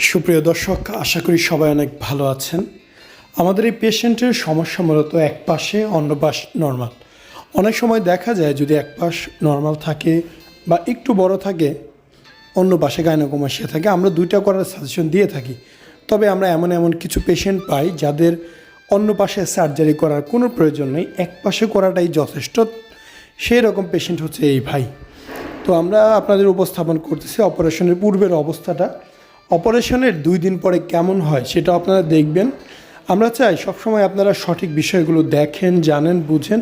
সুপ্রিয় দর্শক, আশা করি সবাই অনেক ভালো আছেন। আমাদের এই পেশেন্টের সমস্যা মূলত এক পাশে অন্য পাশ নর্মাল। অনেক সময় দেখা যায় যদি এক পাশ নর্মাল থাকে বা একটু বড় থাকে, অন্য পাশে গাইনোকমাসিয়া থাকে, আমরা দুইটা করার সাজেশন দিয়ে থাকি। তবে আমরা এমন এমন কিছু পেশেন্ট পাই যাদের অন্য পাশে সার্জারি করার কোনো প্রয়োজন নেই এক পাশে করাটাই যথেষ্ট। সেই রকম পেশেন্ট হচ্ছে এই ভাই। তো আমরা আপনাদের উপস্থাপন করতেছি, অপারেশনের পূর্বের অবস্থাটা। অপারেশনের দুই দিন পরে কেমন হয় সেটা আপনারা দেখবেন। আমরা চাই সবসময় আপনারা সঠিক বিষয়গুলো দেখেন, জানেন, বুঝেন।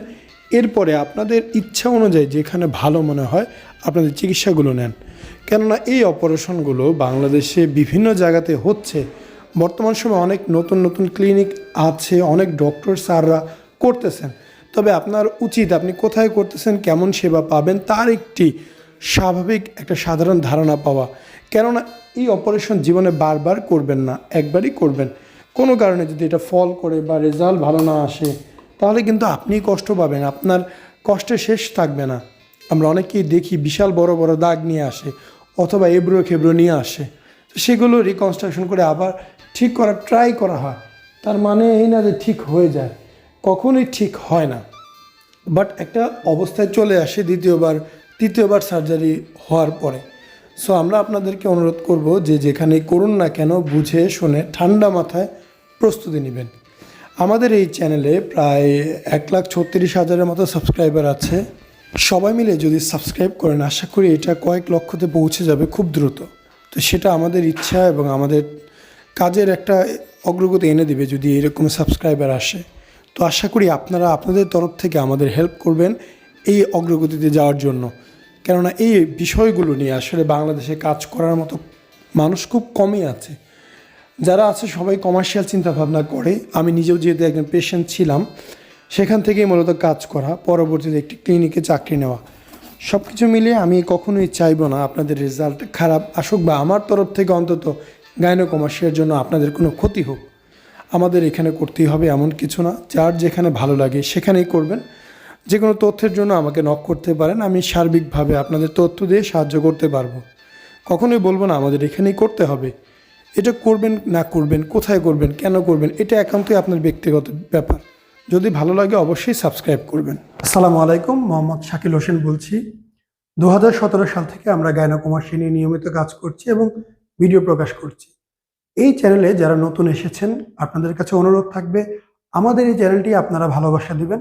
এরপরে আপনাদের ইচ্ছা অনুযায়ী যেখানে ভালো মনে হয় আপনাদের চিকিৎসাগুলো নেন। কেননা এই অপারেশনগুলো বাংলাদেশে বিভিন্ন জায়গাতে হচ্ছে। বর্তমান সময়ে অনেক নতুন নতুন ক্লিনিক আছে, অনেক ডক্টর, স্যাররা করতেছেন। তবে আপনার উচিত আপনি কোথায় করতেছেন, কেমন সেবা পাবেন, তার একটি স্বাভাবিক একটা সাধারণ ধারণা পাওয়া। কেননা এই অপারেশন জীবনে বারবার করবেন না, একবারই করবেন। কোনো কারণে যদি এটা ফল করে বা রেজাল্ট ভালো না আসে, তাহলে কিন্তু আপনিই কষ্ট পাবেন, আপনার কষ্টের শেষ থাকবে না। আমরা অনেকেই দেখি বিশাল বড় বড় দাগ নিয়ে আসে, অথবা এবড়ো খেবড়ো নিয়ে আসে। তো সেগুলো রিকনস্ট্রাকশন করে আবার ঠিক করার ট্রাই করা হয়। তার মানে এই না যে ঠিক হয়ে যায়, কখনোই ঠিক হয় না। বাট একটা অবস্থায় চলে আসে দ্বিতীয়বার তৃতীয়বার সার্জারি হওয়ার পরে। সো আমরা আপনাদেরকে অনুরোধ করব যে যেখানেই করুন না কেন, বুঝে শুনে ঠান্ডা মাথায় প্রস্তুতি নেবেন। আমাদের এই চ্যানেলে প্রায় এক লাখ ছত্রিশ হাজারের মতো সাবস্ক্রাইবার আছে। সবাই মিলে যদি সাবস্ক্রাইব করেন, আশা করি এটা কয়েক লক্ষতে পৌঁছে যাবে খুব দ্রুত। তো সেটা আমাদের ইচ্ছা এবং আমাদের কাজের একটা অগ্রগতি এনে দিবে যদি এরকম সাবস্ক্রাইবার আসে। তো আশা করি আপনারা, আপনাদের তরফ থেকে আমাদের হেল্প করবেন। এই অগ্রগতিতে যাওয়ার জন্য। কেননা এই বিষয়গুলো নিয়ে আসলে বাংলাদেশে কাজ করার মতো মানুষ খুব কমই আছে। যারা আছে সবাই কমার্শিয়াল চিন্তাভাবনা করে। আমি নিজেও যেহেতু একজন পেশেন্ট ছিলাম, সেখান থেকেই মূলত কাজ করা, পরবর্তীতে একটি ক্লিনিকে চাকরি নেওয়া। সব কিছু মিলিয়ে আমি কখনোই চাইব না আপনাদের রেজাল্ট খারাপ আসুক বা আমার তরফ থেকে অন্তত গাইনো কমার্শিয়ার জন্য আপনাদের কোনো ক্ষতি হোক। আমাদের এখানে করতেই হবে এমন কিছু না। যার যেখানে ভালো লাগে সেখানেই করবেন। যে কোনো তথ্যের জন্য আমাকে নক করতে পারেন, আমি সার্বিকভাবে আপনাদের তথ্য দিয়ে সাহায্য করতে পারব। কখনোই বলব না, আমাদের এখানেই করতে হবে। এটা করবেন, না করবেন, কোথায় করবেন, কেন করবেন, এটা একান্তই আপনার ব্যক্তিগত ব্যাপার। যদি ভালো লাগে অবশ্যই সাবস্ক্রাইব করবেন। আসসালামু আলাইকুম, মোহাম্মদ শাকিল হোসেন বলছি। দু হাজার সতেরো সাল থেকে আমরা গায়নাকুমাসী নিয়ে নিয়মিত কাজ করছি এবং ভিডিও প্রকাশ করছি। এই চ্যানেলে যারা নতুন এসেছেন, আপনাদের কাছে অনুরোধ থাকবে, আমাদের এই চ্যানেলটি আপনারা ভালোবাসা দিবেন।